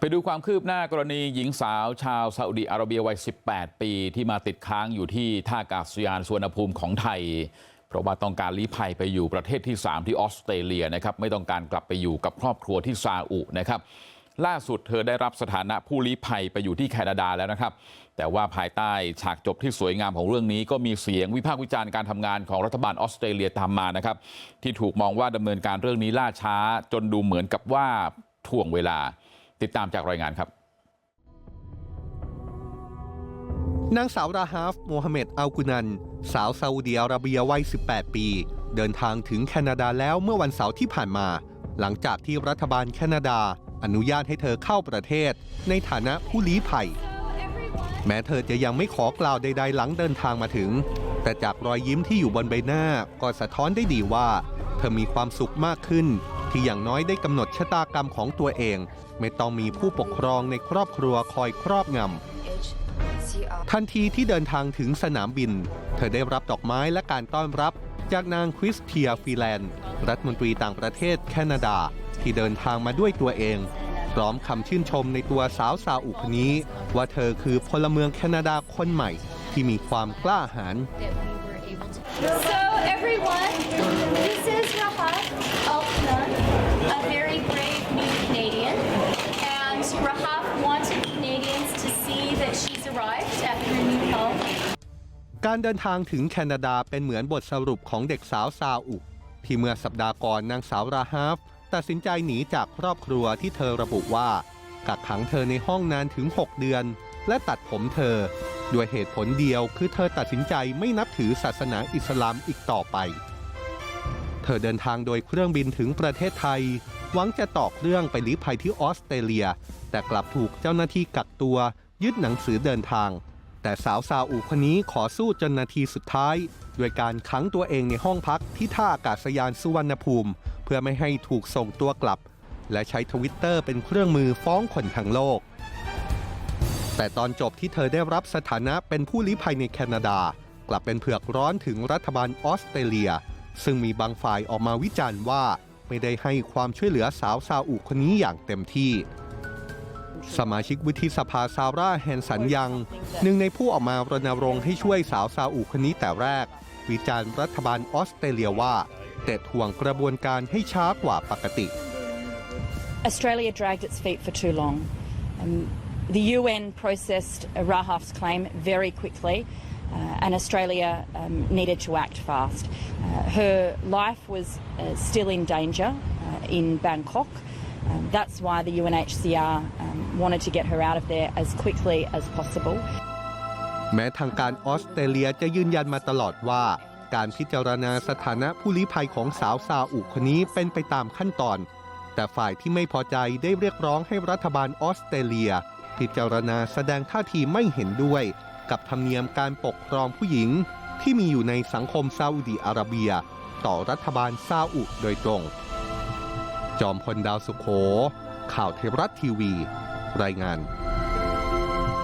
ไปดูความคืบหน้ากรณีหญิงสาวชาวซาอุดิอาระเบียวัย18ปีที่มาติดค้างอยู่ที่ท่าอากาศยานสุวรรณภูมิของไทย เพราะว่าต้องการลี้ภัยไปอยู่ประเทศที่ 3 ที่ออสเตรเลียนะครับไม่ต้องการกลับไปอยู่กับครอบครัวที่ซาอุนะครับล่าสุดเธอได้รับสถานะผู้ลี้ภัยไปอยู่ที่แคนาดาแล้วนะครับ แต่ว่าภายใต้ฉากจบที่สวยงามของเรื่องนี้ ก็มีเสียงวิพากษ์วิจารณ์การทำงานของรัฐบาลออสเตรเลียตามมานะครับที่ถูกมองว่าดำเนินการเรื่องนี้ล่าช้าจนดูเหมือนกับว่าถ่วงเวลา ติดตามจากรายงานครับนางสาวราฮาฟโมฮัมเหม็ดอัลกุนัน สาวซาอุดิอาระเบียวัย 18 ปี เดินทางถึงแคนาดาแล้วเมื่อวันเสาร์ที่ผ่านมา หลังจากที่รัฐบาลแคนาดา อนุญาตให้เธอเข้าประเทศ ในฐานะผู้ลี้ภัย แม้เธอจะยังไม่ขอกล่าวใด ๆ หลังเดินทางมาถึง แต่จากรอยยิ้มที่อยู่บนใบหน้าก็สะท้อนได้ดีว่า เธอมีความสุขมากขึ้น อย่างน้อยได้กำหนดชะตากรรมของตัวเอง ไม่ต้องมีผู้ปกครองในครอบครัวคอยครอบงำทันทีที่เดินทางถึงสนามบิน เธอได้รับดอกไม้และการต้อนรับ จากนางคริสเทียฟีแลนด์ รัฐมนตรีต่างประเทศแคนาดา ที่เดินทางมาด้วยตัวเอง พร้อมคำชื่นชมในตัวสาวซาอุคนนี้ ว่าเธอคือพลเมืองแคนาดาคนใหม่ ที่มีความกล้าหาญ So everyone, this is Rahaf Altman, a very brave new Canadian. And Rahaf wanted Canadians to see that she's arrived at her new home. การเดินทางถึงแคนาดาเป็นเหมือนบทสรุปของเด็กสาวซาอุ ที่เมื่อสัปดาห์ก่อนนางสาวราฮาฟตัดสินใจหนีจากครอบครัวที่เธอระบุว่า กักขังเธอในห้องนานถึง 6 เดือน และตัดผมเธอ ด้วยเหตุผลเดียวคือเธอตัดสินใจไม่นับถือศาสนาอิสลามอีกต่อไป เธอเดินทางโดยเครื่องบินถึงประเทศไทย หวังจะต่อเครื่องไปลี้ภัยที่ออสเตรเลีย แต่กลับถูกเจ้าหน้าที่กักตัว ยึดหนังสือเดินทาง แต่สาวซาอุคนนี้ขอสู้จนนาทีสุดท้าย ด้วยการขังตัวเองในห้องพักที่ท่าอากาศยานสุวรรณภูมิ เพื่อไม่ให้ถูกส่งตัวกลับ และใช้ทวิตเตอร์เป็นเครื่องมือฟ้องคนทั้งโลก แต่ตอนจบที่เธอได้รับสถานะเป็นผู้ลี้ภัยในแคนาดา กลับเป็นเผือกร้อนถึงรัฐบาลออสเตรเลีย ซึ่งมีบางฝ่ายออกมาวิจารณ์ว่าไม่ได้ให้ความช่วยเหลือสาวซาอุคนนี้อย่างเต็มที่ สมาชิกวุฒิสภาซาร่าแฮนสันยังหนึ่งในผู้ออกมารณรงค์ให้ช่วยสาวซาอุคนนี้แต่แรก วิจารณ์รัฐบาลออสเตรเลียว่าเต็ดห่วงกระบวนการให้ช้ากว่าปกติ Australia dragged its feet for too long. Um, the UN processed Rahaf's claim very quickly, uh, and Australia um, needed to act fast. Uh, her life was uh, still in danger uh, in Bangkok. Um, that's why the UNHCR um, wanted to get her out of there as quickly as possible. แม้ทางการออสเตรเลียจะยืนยันมาตลอดว่า การพิจารณาสถานะผู้ลี้ภัยของสาวซาอุคนนี้เป็นไปตามขั้นตอน แต่ฝ่ายที่ไม่พอใจได้เรียกร้องให้รัฐบาลออสเตรเลีย พิจารณาแสดงท่าทีไม่เห็นด้วย กับธรรมเนียมการปกครองผู้หญิง ที่มีอยู่ในสังคมซาอุดิอาระเบีย ต่อรัฐบาลซาอุโดยตรง จอมพลดาวสุขโขข่าวเทวรัฐทีวี รายงาน